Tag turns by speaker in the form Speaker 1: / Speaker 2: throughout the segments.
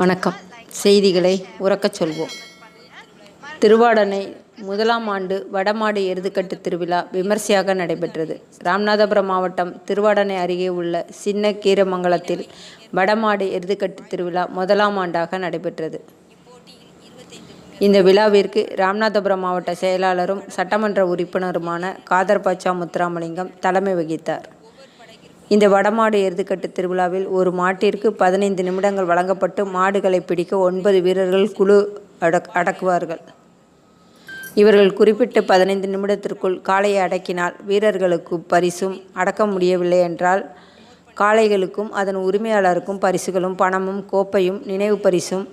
Speaker 1: வணக்கம். செய்திகளை உறக்கச் சொல்வோம். திருவாடனை முதலாம் ஆண்டு வடமாடு எருதுக்கட்டு திருவிழா விமர்சையாக நடைபெற்றது. ராமநாதபுரம் மாவட்டம் திருவாடனை அருகே உள்ள சின்ன கீரமங்கலத்தில் வடமாடு எருதுக்கட்டு திருவிழா முதலாம் ஆண்டாக நடைபெற்றது. இந்த விழாவிற்கு ராமநாதபுரம் மாவட்ட செயலாளரும் சட்டமன்ற உறுப்பினருமான காதர்பாச்சா முத்துராமலிங்கம் தலைமை வகித்தார். இந்த வடமாடு எருதுக்கட்டு திருவிழாவில் ஒரு மாட்டிற்கு பதினைந்து நிமிடங்கள் வழங்கப்பட்டு மாடுகளை பிடிக்க ஒன்பது வீரர்கள் குழு அடக் அடக்குவார்கள். இவர்கள் குறிப்பிட்ட பதினைந்து நிமிடத்திற்குள் காளையை அடக்கினால் வீரர்களுக்கு பரிசும் அடக்க முடியவில்லை என்றால் காளைகளுக்கும் அதன் உரிமையாளருக்கும் பரிசுகளும் பணமும் கோப்பையும் நினைவு பரிசும்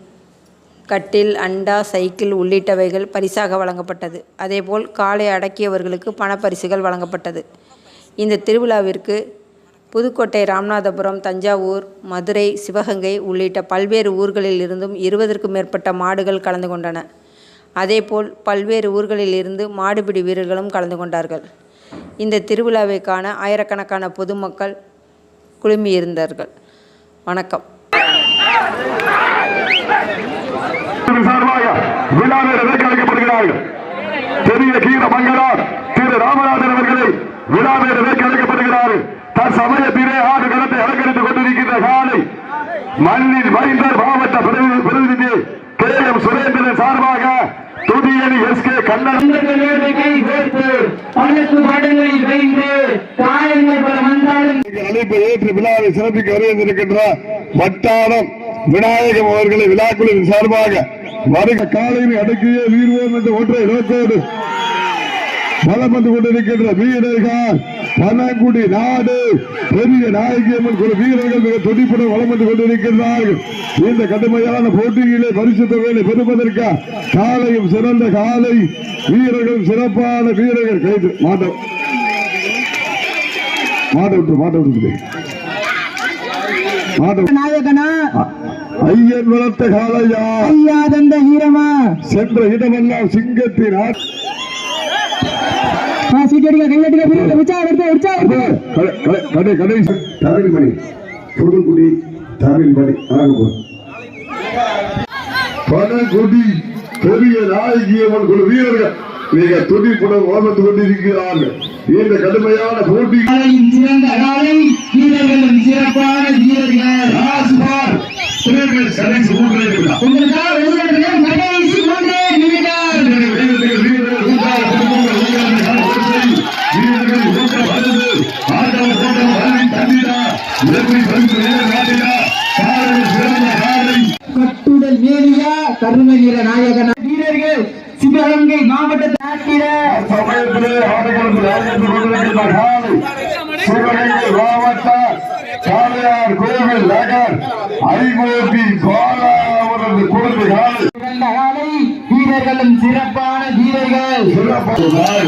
Speaker 1: கட்டில் அண்டா சைக்கிள் உள்ளிட்டவைகள் பரிசாக வழங்கப்பட்டது. அதேபோல் காளை அடக்கியவர்களுக்கு பணப்பரிசுகள் வழங்கப்பட்டது. இந்த திருவிழாவிற்கு புதுக்கோட்டை ராமநாதபுரம் தஞ்சாவூர் மதுரை சிவகங்கை உள்ளிட்ட பல்வேறு ஊர்களில் இருந்தும் இருபதற்கும் மேற்பட்ட மாடுகள் கலந்து கொண்டன. அதேபோல் பல்வேறு ஊர்களில் இருந்து மாடுபிடி வீரர்களும் கலந்து கொண்டார்கள். இந்த திருவிழாவை காண ஆயிரக்கணக்கான பொதுமக்கள் குழுமியிருந்தார்கள். வணக்கம்.
Speaker 2: விழாவில் பெரிய கீர மங்களார் திரு ராமநாதன் அவர்களை விழாவில் மண்ணின் மைந்தர் மாவட்ட பிரதி- பிரதிநிதி கே எம் சுரேந்திரன் சார்பாக துதியணி எஸ் கே கண்ணன். அழைப்பை ஏற்று விழாவை சிறப்பிக்க வருகின்றிருக்கின்ற வட்டாரம் விநாயகம் அவர்களை விழாக்குழுவின் சார்பாக வருக காலையில் அடக்கிய வீர்வோம் என்ற ஒன்றை நோக்கோடு பலம் வந்து கொண்டிருக்கின்ற வீரர்கள். பனங்குடி நாடு பெரிய நாயகியம்மன் குழு வீரர்கள் மிக துடிப்புடன் வளம் வந்து கொண்டிருக்கின்றார்கள். இந்த கடுமையான போட்டியிலே பரிசு தொகையை பெறுவதற்கு காலையும் சிறந்த காலை வீரர்கள் சிறப்பான வீரர்கள் கைது மாட்டோம் மாட்ட மாட்ட
Speaker 3: நாயகனா?
Speaker 2: ஐயன் வளர்த்த காலையா
Speaker 3: ஐயா தந்த ஈரமா
Speaker 2: சென்ற இடமெல்லாம் சிங்கத்தின் ஆ-
Speaker 3: சீட்டடிக்க கையடிக்க பிரிவு உற்சாகப்படுத்த உற்சாகப்படுத்த
Speaker 2: கடை- கடை- கடை கடைசி தமிழ்மணி. புதுக்குடி தமிழ்மணி. ஆகப்போம் பனகுடி பெரிய நாயகியம்மன் குழு வீரர்கள். மிக துடிப்புடன் ஓர்ந்து கொண்டிருக்கிறார்கள். இந்த கடுமையான போட்டி.
Speaker 3: சிறந்த காலை வீரர்களும் சிறப்பான வீரர்கள். உங்களுக்காக கட்டுடல் மேலியா கருமை நிற நாயகனா? வீரர்கள் சிவகங்கை மாவட்ட நாட்டிட
Speaker 2: சிவகங்கை மாவட்ட சாலையார் கோவில் நகர் பாலா அவரது
Speaker 3: சிறந்த காலை வீரர்களும் சிறப்பான வீரர்கள்
Speaker 2: சிறப்பான